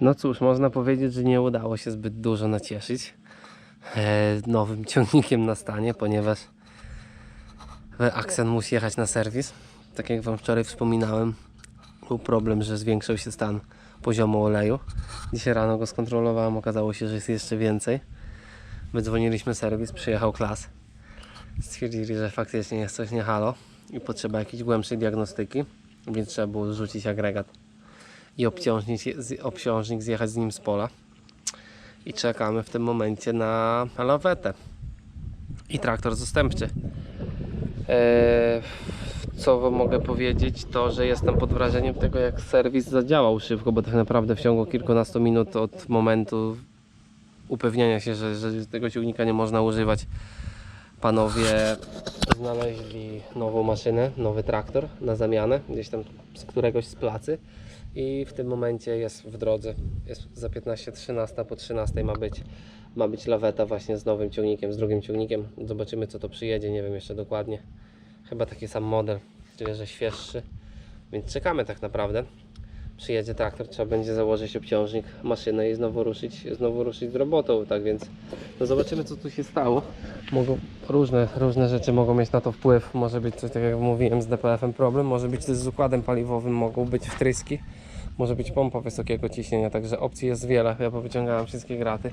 No cóż, można powiedzieć, że nie udało się zbyt dużo nacieszyć e, nowym ciągnikiem na stanie, ponieważ Aksen musi jechać na serwis. Tak jak Wam wczoraj wspominałem, był problem, że zwiększył się stan poziomu oleju. Dzisiaj rano go skontrolowałem, okazało się, że jest jeszcze więcej. Wydzwoniliśmy serwis, przyjechał klas. Stwierdzili, że faktycznie jest coś nie halo i potrzeba jakiejś głębszej diagnostyki, więc trzeba było zrzucić agregat i obciążnik, obciążnik zjechać z nim z pola. I czekamy w tym momencie na, lawetę i traktor zastępczy. Eee, co mogę powiedzieć, to że jestem pod wrażeniem tego, jak serwis zadziałał szybko, bo tak naprawdę w ciągu kilkunastu minut od momentu upewnienia się, że, że tego ciągnika nie można używać, panowie znaleźli nową maszynę, nowy traktor na zamianę, gdzieś tam z któregoś z placy i w tym momencie jest w drodze. Jest za 15.13, po 13 ma być, ma być laweta właśnie z nowym ciągnikiem, z drugim ciągnikiem. Zobaczymy co to przyjedzie, nie wiem jeszcze dokładnie. Chyba taki sam model, tyle że świeższy. Więc czekamy tak naprawdę. Przyjedzie traktor, trzeba będzie założyć obciążnik, maszynę i znowu ruszyć, znowu ruszyć z robotą. Tak więc no zobaczymy co tu się stało. Mogą, różne, różne rzeczy mogą mieć na to wpływ. Może być coś tak jak mówiłem z DPF-em problem, może być też z układem paliwowym, mogą być wtryski, może być pompa wysokiego ciśnienia, także opcji jest wiele. Ja powyciągałem wszystkie graty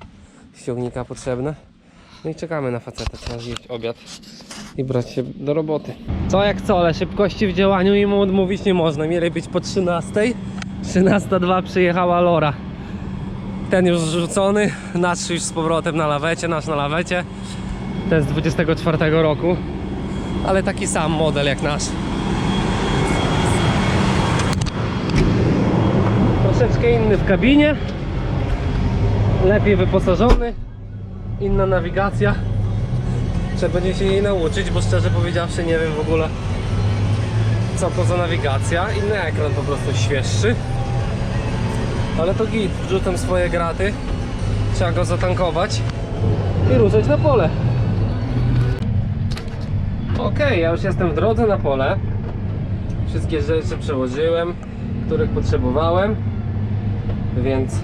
z ciągnika potrzebne. No i czekamy na faceta, trzeba zjeść obiad i brać się do roboty. Co jak co, ale szybkości w działaniu im odmówić nie można. Mieli być po 13. 13.02 przyjechała Lora. Ten już zrzucony, nasz już z powrotem na lawecie, nasz na lawecie. Ten z 24 roku, ale taki sam model jak nasz. Troszeczkę inny w kabinie, lepiej wyposażony, inna nawigacja. Trzeba będzie się jej nauczyć, bo szczerze powiedziawszy nie wiem w ogóle co to za nawigacja. Inny ekran po prostu świeższy. Ale to git, wrzucam swoje graty. Trzeba go zatankować i ruszać na pole. Ok, ja już jestem w drodze na pole. Wszystkie rzeczy przełożyłem, których potrzebowałem. Więc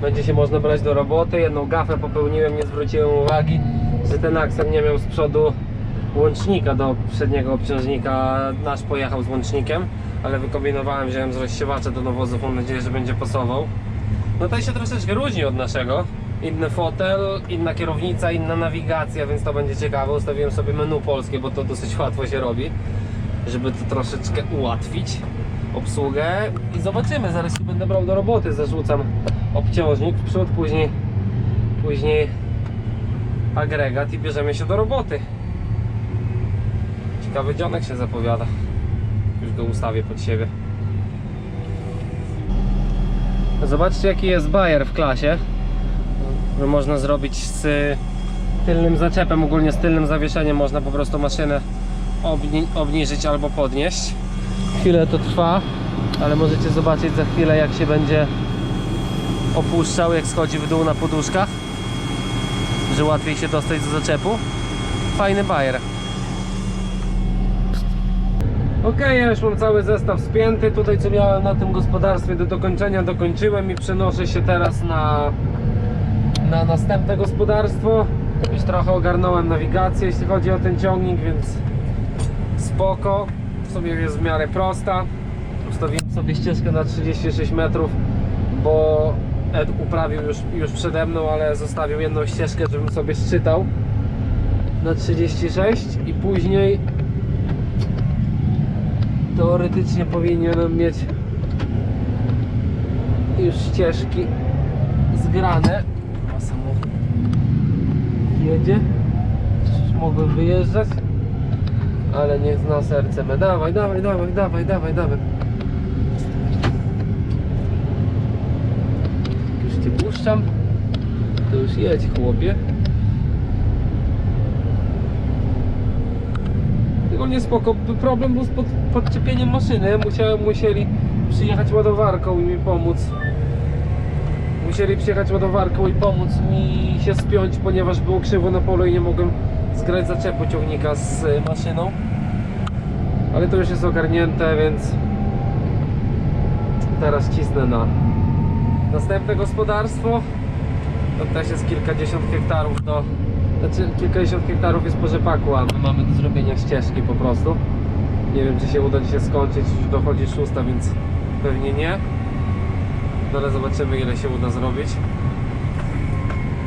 będzie się można brać do roboty. Jedną gafę popełniłem, nie zwróciłem uwagi, że ten akcent nie miał z przodu łącznika do przedniego obciążnika. Nasz pojechał z łącznikiem, ale wykombinowałem, wziąłem z rozsiewacza do nawozów. Mam nadzieję, że będzie pasował. No to się troszeczkę różni od naszego. Inny fotel, inna kierownica, inna nawigacja, więc to będzie ciekawe. Ustawiłem sobie menu polskie, bo to dosyć łatwo się robi, żeby to troszeczkę ułatwić obsługę i zobaczymy, zaraz się będę brał do roboty, zarzucam obciążnik w przód, później później agregat i bierzemy się do roboty. Ciekawy dzionek się zapowiada. Już go ustawię pod siebie. Zobaczcie jaki jest bajer w klasie. Że można zrobić z tylnym zaczepem, ogólnie z tylnym zawieszeniem można po prostu maszynę obni obniżyć albo podnieść. Chwilę to trwa, ale możecie zobaczyć za chwilę jak się będzie opuszczał, jak schodzi w dół na poduszkach. Że łatwiej się dostać do zaczepu. Fajny bajer. Ok, ja już mam cały zestaw spięty. Tutaj co miałem na tym gospodarstwie do dokończenia dokończyłem i przenoszę się teraz na, na następne gospodarstwo. Już trochę ogarnąłem nawigację jeśli chodzi o ten ciągnik, więc spoko. Sobie jest w miarę prosta. Ustawiłem sobie ścieżkę na 36 metrów, bo Ed uprawił już, już przede mną, ale zostawił jedną ścieżkę, żebym sobie szczytał na 36 i później teoretycznie powinienem mieć już ścieżki zgrane. A samochód jedzie. Mogłem wyjeżdżać, ale niech zna serce me. Dawaj, dawaj, dawaj, dawaj, dawaj, dawaj. Już cię puszczam. To już jedź, chłopie. Tylko nie spoko. Problem był z pod, podczepieniem maszyny. Musiałem, musieli przyjechać ładowarką i mi pomóc. Musieli przyjechać ładowarką i pomóc mi się spiąć, ponieważ było krzywo na polu i nie mogłem zgrać zaczepu ciągnika z y, maszyną. Ale to już jest ogarnięte, więc teraz cisnę na Następne gospodarstwo to też jest kilkadziesiąt hektarów do... Znaczy kilkadziesiąt hektarów jest po rzepaku, a my mamy do zrobienia ścieżki po prostu. Nie wiem czy się uda dzisiaj skończyć, już dochodzi szósta, więc pewnie nie. Ale zobaczymy ile się uda zrobić.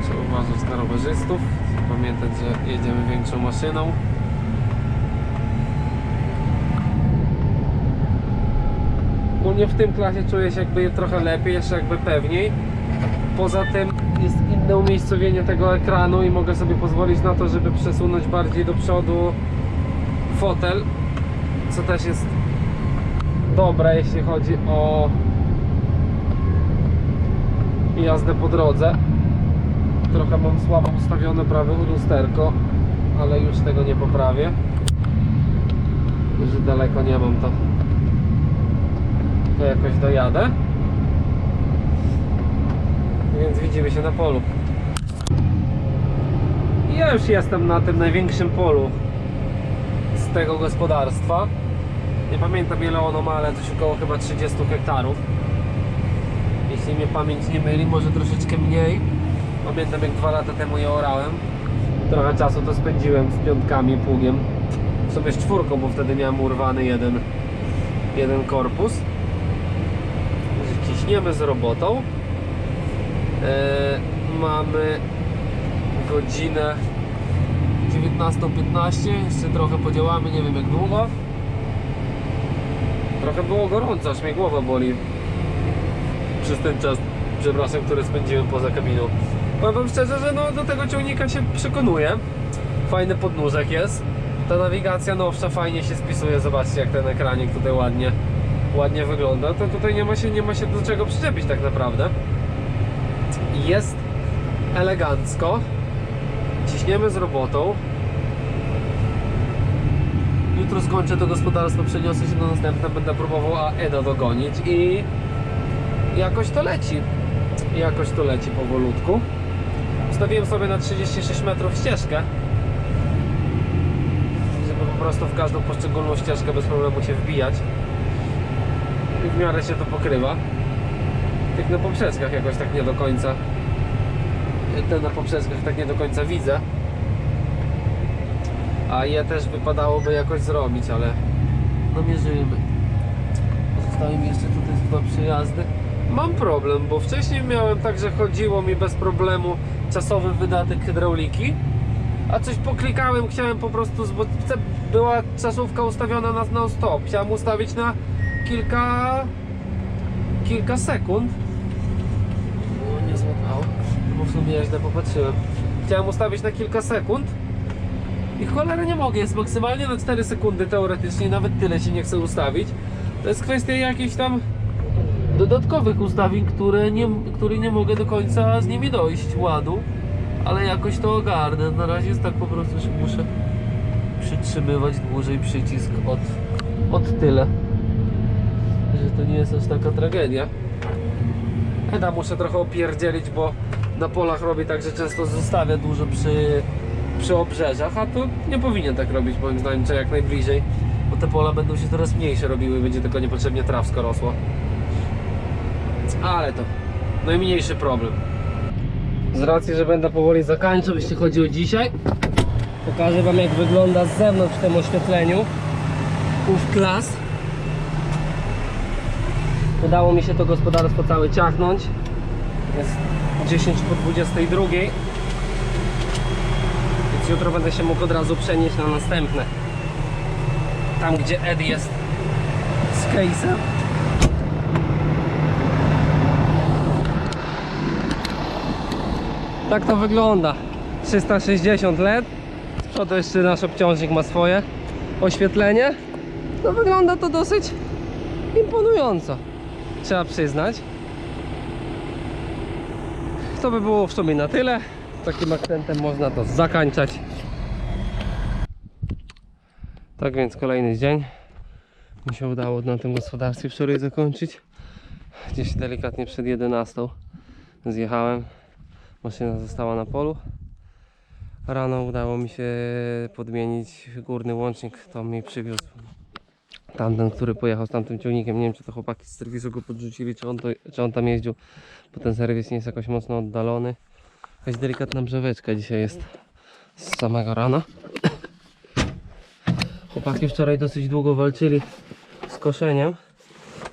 Trzeba uważać na rowerzystów, pamiętać, że jedziemy większą maszyną. Ogólnie w tym klasie czuję się jakby trochę lepiej, jeszcze jakby pewniej. Poza tym jest inne umiejscowienie tego ekranu i mogę sobie pozwolić na to, żeby przesunąć bardziej do przodu fotel, co też jest dobre, jeśli chodzi o jazdę po drodze. Trochę mam słabo ustawione prawe lusterko, ale już tego nie poprawię. Że daleko nie mam to to jakoś dojadę. Więc widzimy się na polu. Ja już jestem na tym największym polu z tego gospodarstwa. Nie pamiętam ile ono ma, ale coś około chyba 30 hektarów. Jeśli mnie pamięć nie myli, może troszeczkę mniej. Pamiętam jak dwa lata temu je orałem. Trochę czasu to spędziłem z piątkami, pługiem. W sumie z czwórką, bo wtedy miałem urwany jeden, jeden korpus ciśniemy z robotą. E, mamy godzinę 19.15, jeszcze trochę podziałamy, nie wiem jak długo. Trochę było gorąco, aż mnie głowa boli przez ten czas, przepraszam, który spędziłem poza kabiną. Powiem wam szczerze, że no, do tego ciągnika się przekonuję. Fajny podnóżek jest. Ta nawigacja nowsza fajnie się spisuje, zobaczcie jak ten ekranik tutaj ładnie ładnie wygląda, to tutaj nie ma się, nie ma się do czego przyczepić tak naprawdę. Jest elegancko. Ciśniemy z robotą. Jutro skończę to gospodarstwo, przeniosę się na następne, będę próbował AEDA dogonić i jakoś to leci. Jakoś to leci powolutku. Ustawiłem sobie na 36 metrów ścieżkę, żeby po prostu w każdą poszczególną ścieżkę bez problemu się wbijać i w miarę się to pokrywa. Tych na poprzeczkach jakoś tak nie do końca. Te na poprzeczkach tak nie do końca widzę. A je też wypadałoby jakoś zrobić, ale no mierzymy. Zostały mi jeszcze tutaj dwa przejazdy. Mam problem, bo wcześniej miałem tak, że chodziło mi bez problemu czasowy wydatek hydrauliki. A coś poklikałem, chciałem po prostu, bo była czasówka ustawiona na non stop. Chciałem ustawić na kilka kilka sekund o, nie złapało bo w sumie źle popatrzyłem chciałem ustawić na kilka sekund i cholera nie mogę, jest maksymalnie na 4 sekundy teoretycznie, nawet tyle się nie chcę ustawić to jest kwestia jakichś tam dodatkowych ustawień, które nie, które nie mogę do końca z nimi dojść ładu ale jakoś to ogarnę, na razie jest tak po prostu, że muszę przytrzymywać dłużej przycisk od, od tyle że to nie jest aż taka tragedia. Eda muszę trochę opierdzielić, bo na polach robię tak, że często zostawia dużo przy, przy obrzeżach, a to nie powinien tak robić moim zdaniem, czy jak najbliżej, bo te pola będą się coraz mniejsze robiły, będzie tylko niepotrzebnie trawsko rosło. Ale to najmniejszy problem. Z racji, że będę powoli zakończył, jeśli chodzi o dzisiaj, pokażę Wam jak wygląda z zewnątrz w tym oświetleniu. Ów klas. Udało mi się to gospodarstwo całe ciachnąć. Jest 10 po 22. Więc jutro będę się mógł od razu przenieść na następne. Tam gdzie Ed jest z case'em. Tak to wygląda. 360 LED. Z przodu jeszcze nasz obciążnik ma swoje oświetlenie. No wygląda to dosyć imponująco trzeba przyznać. To by było w sumie na tyle. Takim akcentem można to zakończać. Tak więc kolejny dzień. Mi się udało na tym gospodarstwie wczoraj zakończyć. Gdzieś delikatnie przed 11 zjechałem. Maszyna została na polu. Rano udało mi się podmienić górny łącznik. To mi przywiózł Tamten, który pojechał z tamtym ciągnikiem, nie wiem czy to chłopaki z serwisu go podrzucili, czy on, to, czy on tam jeździł, bo ten serwis nie jest jakoś mocno oddalony. Jakaś delikatna brzeweczka dzisiaj jest z samego rana. Chłopaki wczoraj dosyć długo walczyli z koszeniem,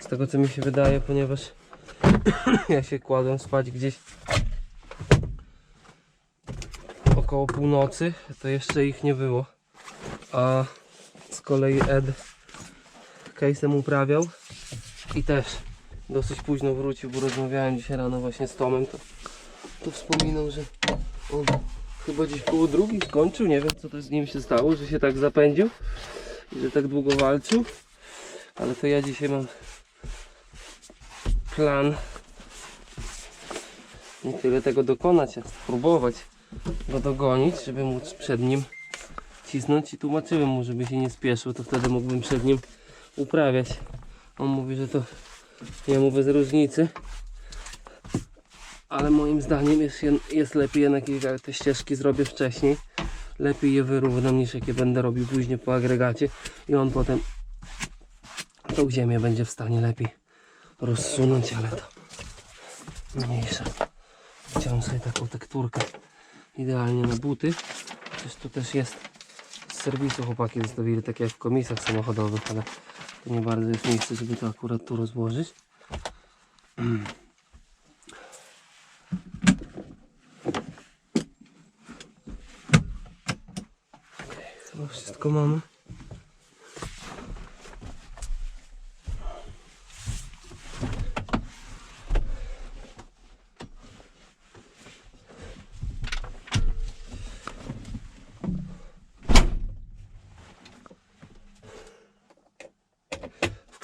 z tego co mi się wydaje, ponieważ ja się kładłem spać gdzieś około północy, to jeszcze ich nie było. A z kolei Ed case'em uprawiał i też dosyć późno wrócił, bo rozmawiałem dzisiaj rano właśnie z Tomem, to, to wspominał, że on chyba gdzieś koło drugiej skończył, nie wiem co to z nim się stało, że się tak zapędził i że tak długo walczył, ale to ja dzisiaj mam plan. Nie tyle tego dokonać, jak spróbować go dogonić, żeby móc przed nim cisnąć i tłumaczyłem mu, żeby się nie spieszył, to wtedy mógłbym przed nim uprawiać. On mówi, że to jemu bez różnicy, ale moim zdaniem jest, jest lepiej jednak jak te ścieżki zrobię wcześniej. Lepiej je wyrównam niż jakie będę robił później po agregacie i on potem tą ziemię będzie w stanie lepiej rozsunąć, ale to mniejsza. Chciałem sobie taką tekturkę idealnie na buty. Przecież tu też jest z serwisu chłopaki zostawili tak jak w komisach samochodowych, ale nie bardzo jest miejsce, żeby to akurat tu rozłożyć. Okej, Chyba wszystko mamy.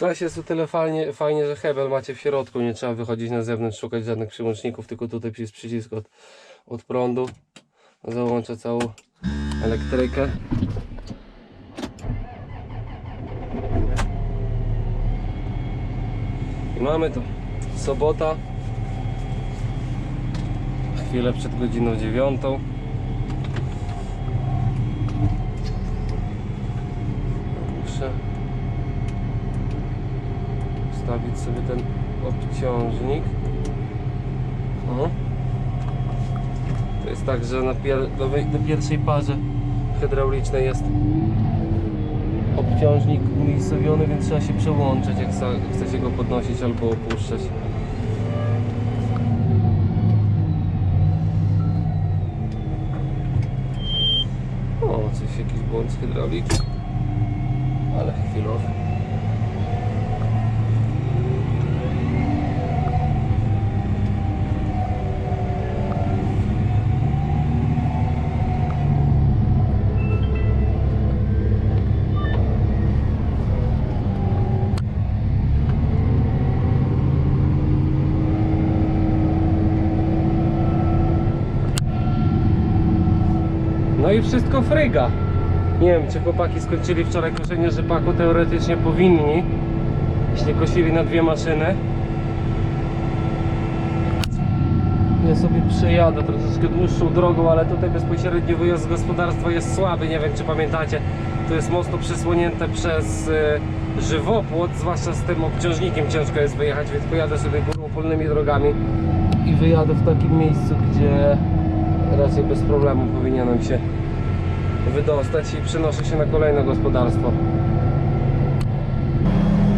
Klasie jest o tyle fajnie, fajnie, że hebel macie w środku, nie trzeba wychodzić na zewnątrz, szukać żadnych przyłączników, tylko tutaj jest przycisk od, od prądu. Załącza całą elektrykę. I mamy to. Sobota. Chwilę przed godziną dziewiątą. Muszę wstawić sobie ten obciążnik. O. To jest tak, że na, pier do, do pierwszej parze hydraulicznej jest obciążnik umiejscowiony, więc trzeba się przełączyć, jak sa- chcecie go podnosić albo opuszczać. O, coś, jakiś błąd z hydrauliki, ale chwilowy. No i wszystko fryga. Nie wiem, czy chłopaki skończyli wczoraj koszenie rzepaku, teoretycznie powinni. Jeśli kosili na dwie maszyny. Ja sobie przejadę troszeczkę dłuższą drogą, ale tutaj bezpośredni wyjazd z gospodarstwa jest słaby. Nie wiem, czy pamiętacie. Tu jest mocno przysłonięte przez y, żywopłot, zwłaszcza z tym obciążnikiem ciężko jest wyjechać, więc pojadę sobie górą polnymi drogami i wyjadę w takim miejscu, gdzie raczej bez problemu powinienem się wydostać i przenoszę się na kolejne gospodarstwo.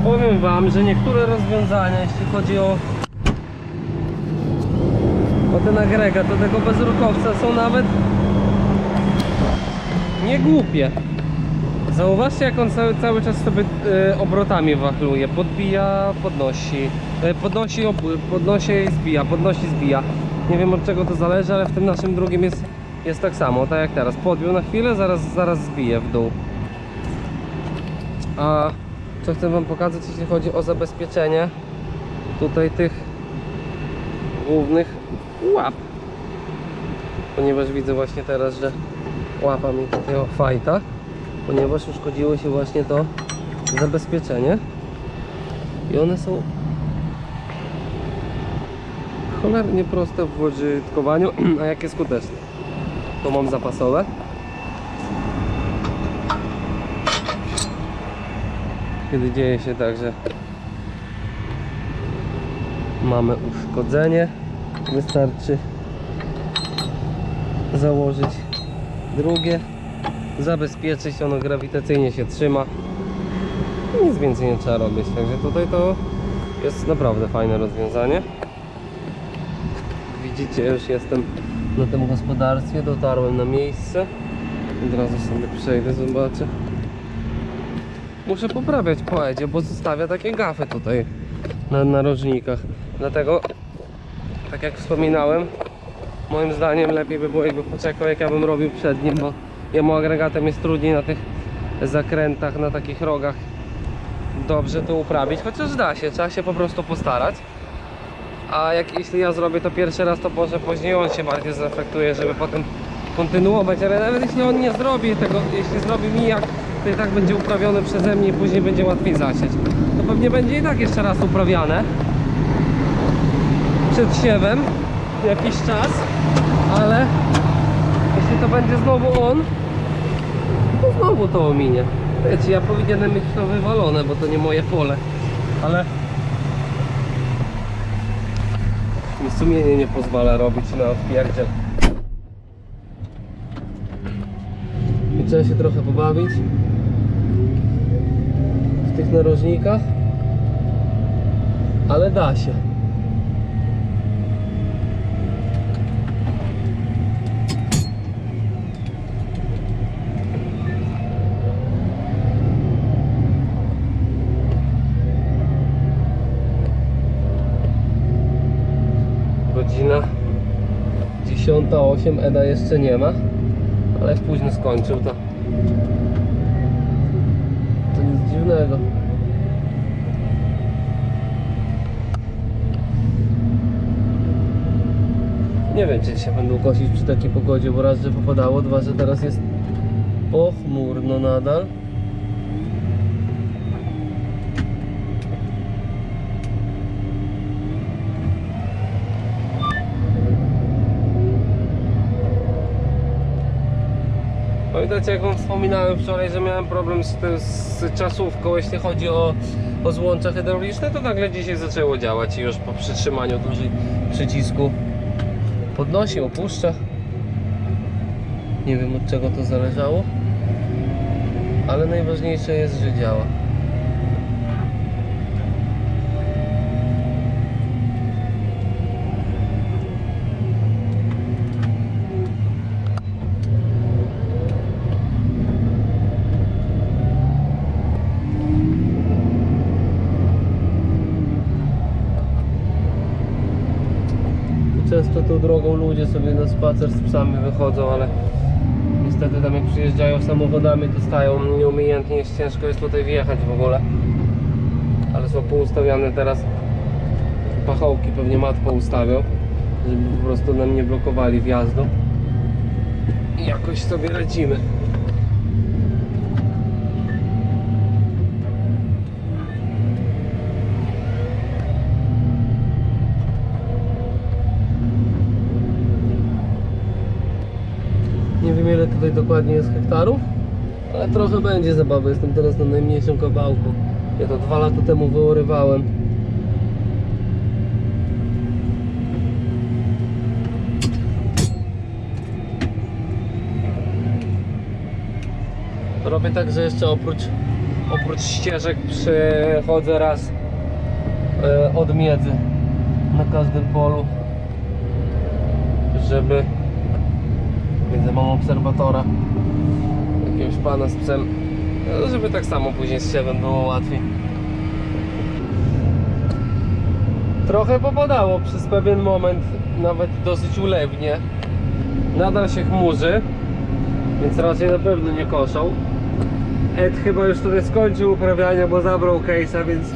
Powiem Wam, że niektóre rozwiązania, jeśli chodzi o, o ten agregat, do tego bezrukowca są nawet nie głupie. Zauważcie jak on cały, cały czas sobie e, obrotami wachluje, podbija, podnosi, e, podnosi, podnosi i zbija, podnosi, zbija. Nie wiem od czego to zależy, ale w tym naszym drugim jest, jest tak samo, tak jak teraz. Podbił na chwilę, zaraz, zaraz zbije w dół. A co chcę Wam pokazać, jeśli chodzi o zabezpieczenie tutaj tych głównych łap. Ponieważ widzę właśnie teraz, że łapa mi takiego fajta, ponieważ uszkodziło się właśnie to zabezpieczenie i one są cholernie proste w użytkowaniu, a jakie skuteczne. To mam zapasowe. kiedy dzieje się tak, że mamy uszkodzenie. Wystarczy założyć drugie, zabezpieczyć, ono grawitacyjnie się trzyma. Nic więcej nie trzeba robić, także tutaj to jest naprawdę fajne rozwiązanie. Widzicie, już jestem na tym gospodarstwie, dotarłem na miejsce. Od razu sobie przejdę, zobaczę. Muszę poprawiać po Edzie, bo zostawia takie gafy tutaj na narożnikach. Dlatego, tak jak wspominałem, moim zdaniem lepiej by było jakby poczekał jak ja bym robił przed nim, bo jemu agregatem jest trudniej na tych zakrętach, na takich rogach dobrze to uprawić, chociaż da się, trzeba się po prostu postarać. A jak jeśli ja zrobię to pierwszy raz, to może później on się bardziej zaefektuje, żeby potem kontynuować, ale nawet jeśli on nie zrobi tego, jeśli zrobi mijak, to i tak będzie uprawione przeze mnie i później będzie łatwiej zasieć. To pewnie będzie i tak jeszcze raz uprawiane przed siewem jakiś czas, ale jeśli to będzie znowu on, to znowu to ominie. Wiecie, ja powinienem mieć to wywalone, bo to nie moje pole, ale mi sumienie nie pozwala robić na odpierdziel. I trzeba się trochę pobawić w tych narożnikach, ale da się. Godzina 10.08, Eda jeszcze nie ma, ale późno skończył to. To nic dziwnego. Nie wiem, czy się będą kosić przy takiej pogodzie, bo raz, że popadało, dwa, że teraz jest pochmurno nadal. Pamiętacie jak wam wspominałem wczoraj, że miałem problem z, tym- z czasówką, jeśli chodzi o, o złącza hydrauliczne, to nagle dzisiaj zaczęło działać i już po przytrzymaniu dłużej przycisku podnosi, opuszcza. Nie wiem od czego to zależało, ale najważniejsze jest, że działa. Często tą drogą ludzie sobie na spacer z psami wychodzą, ale niestety tam jak przyjeżdżają samochodami to stają nieumiejętnie, jest ciężko jest tutaj wjechać w ogóle. Ale są poustawiane teraz pachołki, pewnie mat poustawiał, żeby po prostu nam nie blokowali wjazdu. I jakoś sobie lecimy. Nie wiem ile tutaj dokładnie jest hektarów, ale trochę będzie zabawy. Jestem teraz na najmniejszym kawałku. Ja to dwa lata temu wyurywałem. Robię tak, że jeszcze oprócz, oprócz ścieżek przychodzę raz e, od miedzy na każdym polu, żeby Widzę, mam obserwatora. Jakiegoś pana z psem. No, żeby tak samo później z siewem było łatwiej. Trochę popadało przez pewien moment, nawet dosyć ulewnie. Nadal się chmurzy, więc raczej na pewno nie koszą. Ed chyba już tutaj skończył uprawiania, bo zabrał case'a, więc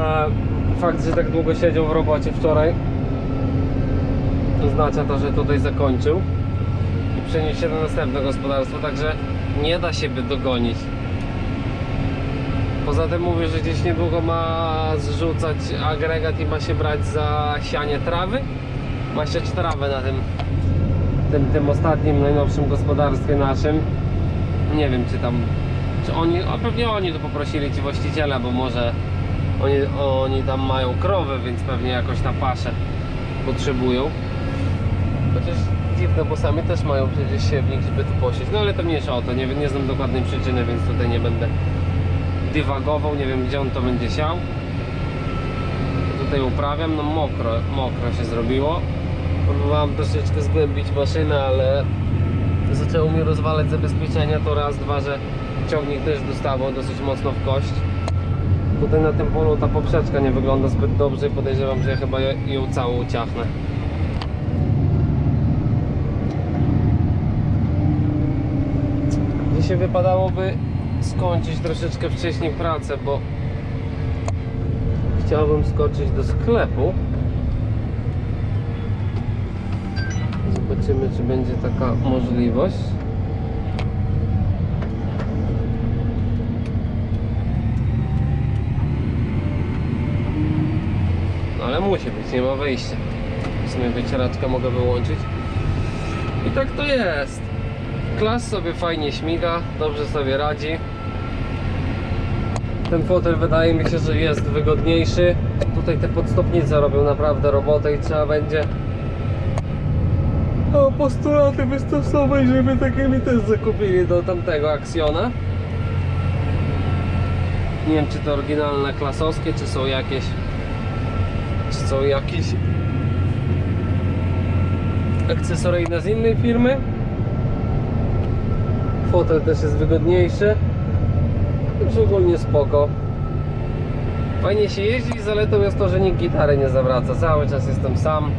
a, fakt, że tak długo siedział w robocie wczoraj oznacza to, że tutaj zakończył przenieść się do następnego gospodarstwa, także nie da się by dogonić. Poza tym mówię, że gdzieś niedługo ma zrzucać agregat i ma się brać za sianie trawy. Ma siać trawę na tym, tym, tym ostatnim, najnowszym gospodarstwie naszym. Nie wiem, czy tam Czy oni, a pewnie oni to poprosili ci właściciela, bo może oni, oni tam mają krowy, więc pewnie jakoś na paszę potrzebują. Chociaż dziwne, bo sami też mają przecież siewnik, żeby tu posieć. No ale to mniejsza o to, nie, nie znam dokładnej przyczyny, więc tutaj nie będę dywagował, nie wiem gdzie on to będzie siał. Tutaj uprawiam, no mokro, mokro się zrobiło. Próbowałem troszeczkę zgłębić maszynę, ale zaczęło mi rozwalać zabezpieczenia, to raz, dwa, że ciągnik też dostawał dosyć mocno w kość. Tutaj na tym polu ta poprzeczka nie wygląda zbyt dobrze i podejrzewam, że ja chyba ją całą uciachnę. Dzisiaj wypadałoby skończyć troszeczkę wcześniej pracę, bo chciałbym skoczyć do sklepu. Zobaczymy, czy będzie taka możliwość. No ale musi być, nie ma wyjścia. W sumie wycieraczkę mogę wyłączyć. I tak to jest. Klas sobie fajnie śmiga, dobrze sobie radzi. Ten fotel wydaje mi się, że jest wygodniejszy. Tutaj te podstopnice robią naprawdę robotę i trzeba będzie o, postulaty wystosować, żeby takie mi też zakupili do tamtego Aksjona. Nie wiem czy to oryginalne klasowskie, czy są jakieś czy są jakieś akcesoryjne z innej firmy. Fotel też jest wygodniejszy. Już ogólnie spoko. Fajnie się jeździ, zaletą jest to, że nikt gitary nie zawraca. Cały czas jestem sam.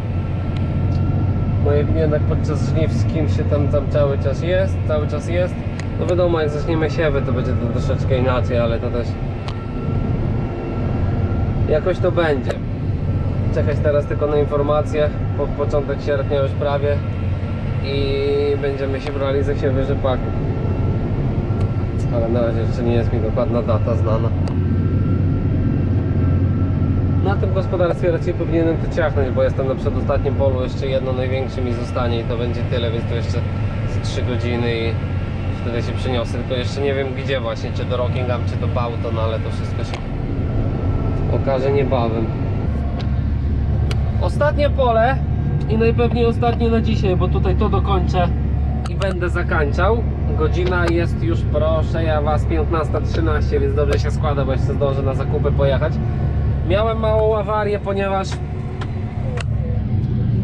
No jak jednak podczas żniw z kimś się tam, tam cały czas jest, cały czas jest. No wiadomo, jak zaczniemy siewy, to będzie to troszeczkę inaczej, ale to też jakoś to będzie. Czekać teraz tylko na informacje, po początek sierpnia już prawie i będziemy się brali za siewy. Ale na razie jeszcze nie jest mi dokładna data znana. Na tym gospodarstwie raczej powinienem to ciachnąć, bo jestem na przedostatnim polu, jeszcze jedno największe mi zostanie i to będzie tyle, więc to jeszcze z 3 godziny i wtedy się przyniosę. Tylko jeszcze nie wiem gdzie właśnie, czy do Rockingham, czy do Bauton, ale to wszystko się okaże niebawem. Ostatnie pole i najpewniej ostatnie na dzisiaj, bo tutaj to dokończę i będę zakończał. Godzina jest już, proszę ja Was, 15.13, więc dobrze się składa, bo jeszcze zdążę na zakupy pojechać. Miałem małą awarię, ponieważ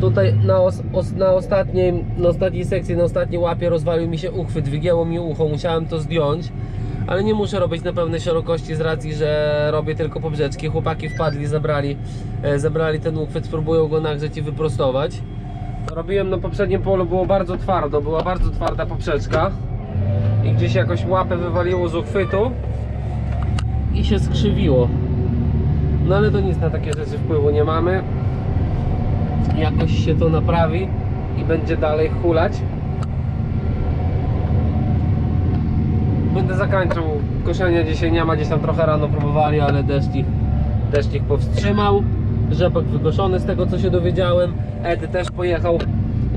tutaj na, os, os, na, ostatniej, na ostatniej sekcji, na ostatniej łapie rozwalił mi się uchwyt, wygięło mi ucho, musiałem to zdjąć. Ale nie muszę robić na pełnej szerokości z racji, że robię tylko poprzeczki. Chłopaki wpadli, zabrali, e, zabrali ten uchwyt, spróbują go nagrzeć i wyprostować. Robiłem na poprzednim polu, było bardzo twardo, była bardzo twarda poprzeczka i gdzieś jakoś łapę wywaliło z uchwytu i się skrzywiło. No ale to nic na takie rzeczy wpływu nie mamy. Jakoś się to naprawi i będzie dalej hulać. Będę zakończył koszenie dzisiaj nie ma, gdzieś tam trochę rano próbowali, ale deszcz ich, deszcz ich powstrzymał. Rzepak wykoszony z tego co się dowiedziałem. Edy też pojechał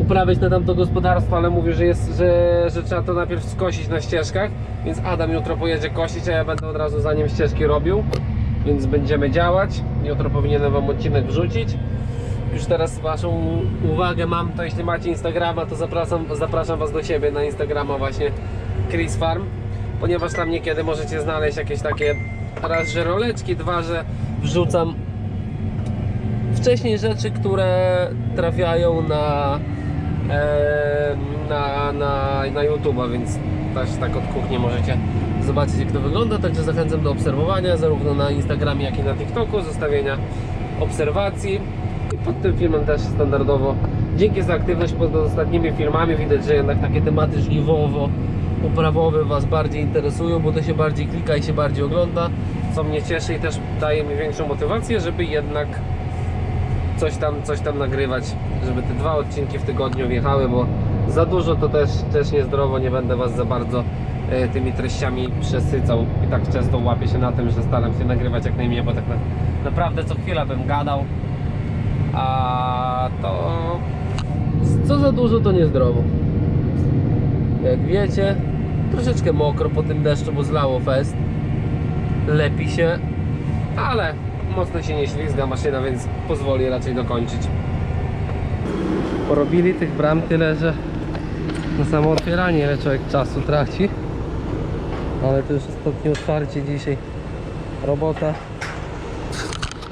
uprawiać na tamto gospodarstwo, ale mówi, że, jest, że, że trzeba to najpierw skosić na ścieżkach. Więc Adam jutro pojedzie kosić, a ja będę od razu za nim ścieżki robił. Więc będziemy działać. Jutro powinienem Wam odcinek wrzucić. Już teraz Waszą uwagę mam, to jeśli macie Instagrama, to zapraszam, zapraszam Was do siebie na Instagrama właśnie Chris Farm ponieważ tam niekiedy możecie znaleźć jakieś takie raz, że roleczki, dwa, że wrzucam wcześniej rzeczy, które trafiają na na, na, na YouTube'a, więc też tak od kuchni możecie zobaczyć jak to wygląda, także zachęcam do obserwowania zarówno na Instagramie jak i na TikToku, zostawienia obserwacji. I pod tym filmem też standardowo. Dzięki za aktywność pod ostatnimi filmami. Widać, że jednak takie tematy żliwowo uprawowe Was bardziej interesują, bo to się bardziej klika i się bardziej ogląda, co mnie cieszy i też daje mi większą motywację, żeby jednak coś tam, coś tam nagrywać, żeby te dwa odcinki w tygodniu wjechały, bo za dużo to też, też niezdrowo, nie będę Was za bardzo e, tymi treściami przesycał i tak często łapię się na tym, że staram się nagrywać jak najmniej, bo tak na, naprawdę co chwila bym gadał, a to co za dużo to niezdrowo. Jak wiecie, Troszeczkę mokro po tym deszczu, bo zlało fest. Lepi się, ale mocno się nie ślizga maszyna, więc pozwoli raczej dokończyć. Porobili tych bram tyle, że na samo otwieranie ile człowiek czasu traci. Ale to już ostatnie otwarcie dzisiaj. Robota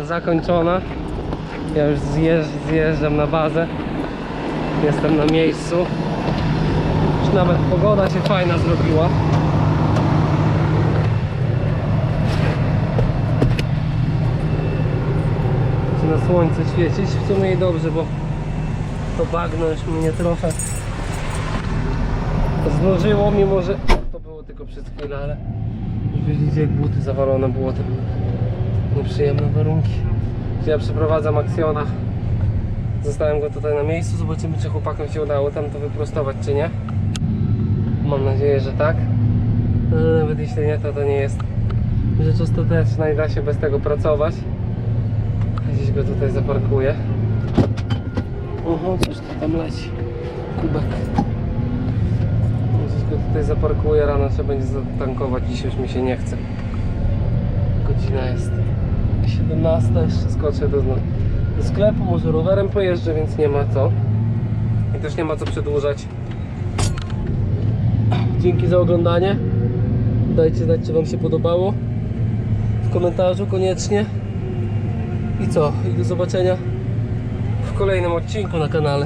zakończona. Ja już zjeżdż, zjeżdżam na bazę. Jestem na miejscu. Już nawet pogoda się fajna zrobiła. Słońce świecić. W sumie i dobrze, bo to bagno już mnie trochę znużyło, mimo że to było tylko przez chwilę, ale widzicie jak buty zawalone było tym nieprzyjemne warunki. Ja przeprowadzam aksjona. Zostałem go tutaj na miejscu. Zobaczymy, czy chłopakom się udało tam to wyprostować, czy nie. Mam nadzieję, że tak. Nawet jeśli nie, to to nie jest rzecz ostateczna i da się bez tego pracować. Gdzieś go tutaj zaparkuję. Oho, coś tu tam leci. Kubek. Gdzieś go tutaj zaparkuję, rano trzeba będzie zatankować, dzisiaj już mi się nie chce. Godzina jest 17, jeszcze skoczę do, do sklepu, może rowerem pojeżdżę, więc nie ma co. I też nie ma co przedłużać. Dzięki za oglądanie. Dajcie znać, czy Wam się podobało. W komentarzu koniecznie. I co? I do zobaczenia w kolejnym odcinku na kanale.